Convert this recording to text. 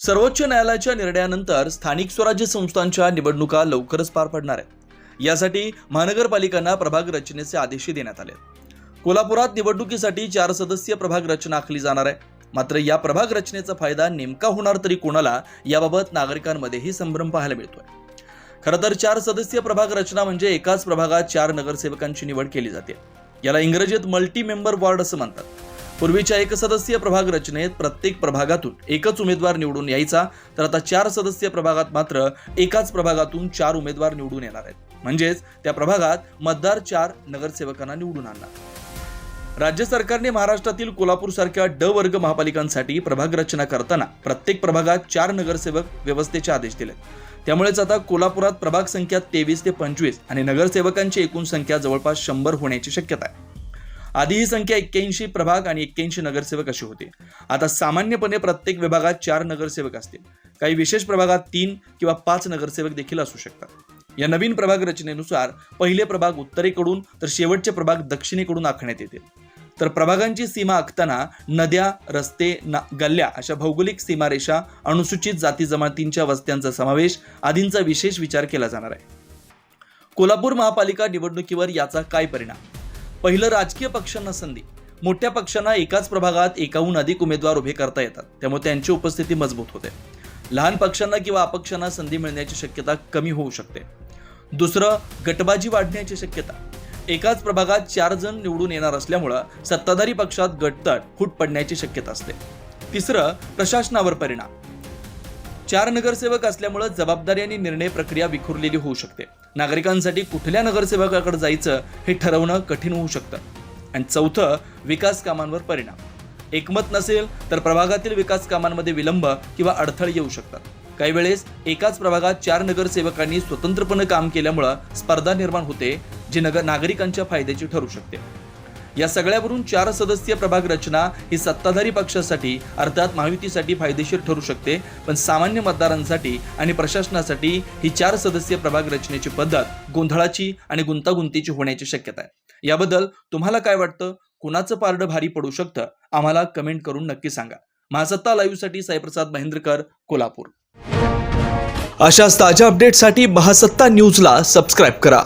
सर्वोच्च न्यायालयाच्या निर्णयानंतर स्थानिक स्वराज्य संस्थांच्या निवडणुका लवकरच पार पडणार आहेत. यासाठी महानगरपालिकांना प्रभाग रचनेचे आदेशही देण्यात आले कोल्हापुरात निवडणुकीसाठी चार सदस्यीय प्रभाग रचना आखली जाणार आहे. मात्र या प्रभाग रचनेचा फायदा नेमका होणार तरी कोणाला याबाबत नागरिकांमध्येही संभ्रम पाहायला मिळतोय. खरं तर चार सदस्यीय प्रभाग रचना म्हणजे एकाच प्रभागात चार नगरसेवकांची निवड केली जाते. याला इंग्रजीत मल्टी मेंबर वॉर्ड असं म्हणतात. पूर्वीच्या एकसदस्यीय प्रभाग रचनेत प्रत्येक प्रभागातून एकच उमेदवार निवडून यायचा तर आता चार सदस्यीय प्रभागात मात्र एकाच प्रभागातून चार उमेदवार निवडून येणार आहेत. म्हणजेच त्या प्रभागात मतदार चार नगरसेवकांना निवडून आणणार. राज्य सरकारने महाराष्ट्रातील कोल्हापूर सारख्या ड वर्ग महापालिकांसाठी प्रभाग रचना करताना प्रत्येक प्रभागात चार नगरसेवक व्यवस्थेचे आदेश दिले. त्यामुळेच आता कोल्हापुरात प्रभाग संख्या तेवीस ते पंचवीस आणि नगरसेवकांची एकूण संख्या जवळपास शंभर होण्याची शक्यता आहे. आधी ही संख्या एक्क्याऐंशी प्रभाग आणि एक्क्याऐंशी नगरसेवक अशी होती. आता सामान्यपणे प्रत्येक विभागात चार नगरसेवक असतील. काही विशेष प्रभागात तीन किंवा पाच नगरसेवक देखील असू शकतात. या नवीन प्रभाग रचनेनुसार पहिले प्रभाग उत्तरेकडून तर शेवटचे प्रभाग दक्षिणेकडून आखण्यात येतील तर प्रभागांची सीमा आखताना नद्या रस्ते ना गल्ल्या अशा भौगोलिक सीमारेषा अनुसूचित जाती जमातींच्या वस्त्यांचा समावेश आदींचा विशेष विचार केला जाणार आहे. कोल्हापूर महापालिका निवडणुकीवर याचा काय परिणाम? पहिलं राजकीय पक्षांना संधी. मोठ्या पक्षांना एकाच प्रभागात एकाहून अधिक उमेदवार उभे करता येतात. त्यामुळे त्यांची उपस्थिती मजबूत होते. लहान पक्षांना किंवा अपक्षांना संधी मिळण्याची शक्यता कमी होऊ शकते. दुसरं गटबाजी वाढण्याची शक्यता. एकाच प्रभागात चार जण निवडून येणार असल्यामुळं सत्ताधारी पक्षात गटतट फूट पडण्याची शक्यता असते. तिसरं प्रशासनावर परिणाम. चार नगरसेवक असल्यामुळं जबाबदारी आणि निर्णय प्रक्रिया विखुरलेली होऊ शकते. नागरिकांसाठी कुठल्या नगरसेवकाकडे जायचं हे ठरवणं कठीण होऊ शकतं. आणि चौथं विकास कामांवर परिणाम. एकमत नसेल तर प्रभागातील विकास कामांमध्ये विलंब किंवा अडथळे येऊ शकतात. काही वेळेस एकाच प्रभागात चार नगरसेवकांनी स्वतंत्रपणे काम केल्यामुळं स्पर्धा निर्माण होते जी नगर नागरिकांच्या फायद्याची ठरू शकते. या सगळ्यावरून चार सदस्यीय प्रभाग रचना ही सत्ताधारी पक्षासाठी अर्थात महायुतीसाठी फायदेशीर ठरू शकते. पण सामान्य मतदारांसाठी आणि प्रशासनासाठी ही चार सदस्यीय प्रभाग रचनेची पद्धत गोंधळाची आणि गुंतागुंतीची होण्याची शक्यता आहे. याबद्दल तुम्हाला काय वाटतं? कुणाचं पारडं भारी पडू शकतं? आम्हाला कमेंट करून नक्की सांगा. महासत्ता लाईव्हसाठी साईप्रसाद महेंद्रकर कोल्हापूर. अशाच ताज्या अपडेटसाठी महासत्ता न्यूजला सबस्क्राईब करा.